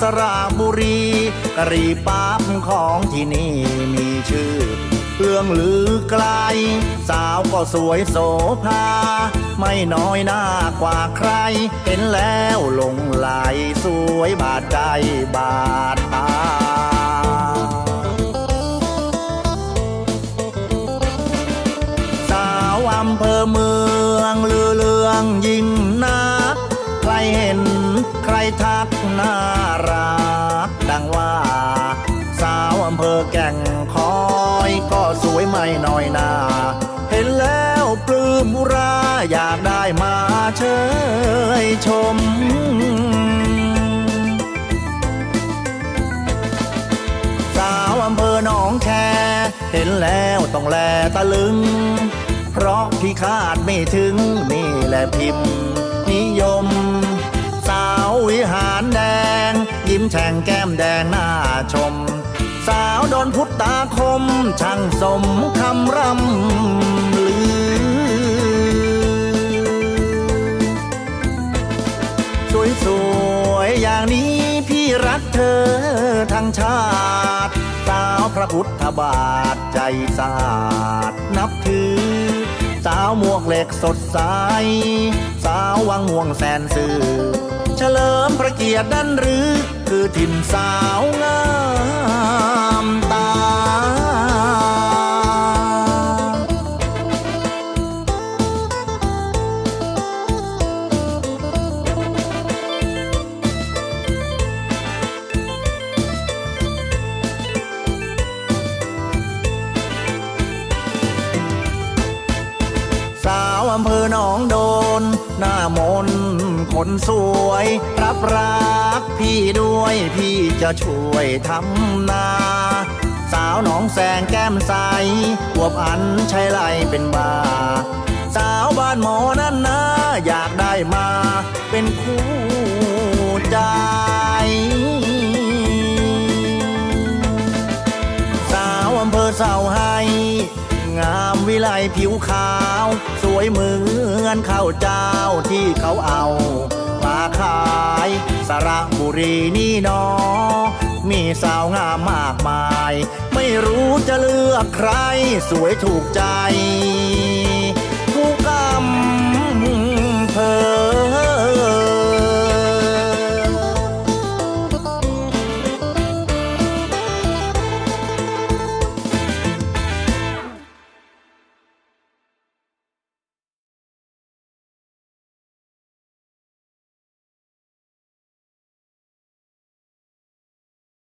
สระบุรีกรีปั๊บของที่นี่มีชื่อเรื่องลือไกล สาวก็สวยโสภา ไม่น้อยหน้ากว่าใคร เห็นแล้วหลงไหลสวยบาดใจบาดตาสาวอำเภอเมืองลือเลืองยิ่ง ทักน่ารักดังว่า สาวอำเภอแก่งคอยก็สวยไม่น้อยนาเห็นแล้วปลื้มอุราอยากได้มาเชยชมสาวอำเภอหนองแคเห็นแล้วต้องแลตะลึง เพราะที่คาดไม่ถึงนี่แหละพิมพ์นิยม แฉ่งแก้มแดงหน้าชม สาวโดนพุทธตาคม ช่างสมคำร่ำลือ สวยๆอย่างนี้พี่รักเธอทั้งชาติ สาวพระพุทธบาทใจสะอาดนับถือ สาวหมวกเหล็กสดใส สาววังม่วงแสนสื่อเฉลิมพระเกียรติดันหรือ คือถิ่นสาวงามตา สาวอำเภอหนองโดน หน้ามน คนสวย รับรักพี่ด้วยพี่จะช่วยทำนา สาวหนองแสงแก้มใสอวบอันใช้ไหลเป็นบา สาวบ้านหมอนั่นนะอยากได้มาามวิไลผิวขาว สวยเหมือนข้าวเจ้าที่เขาเอามาขายสระบุรีนี่นอ มีสาวงามมากมาย ไม่รู้จะเลือกใครสวยถูกใจ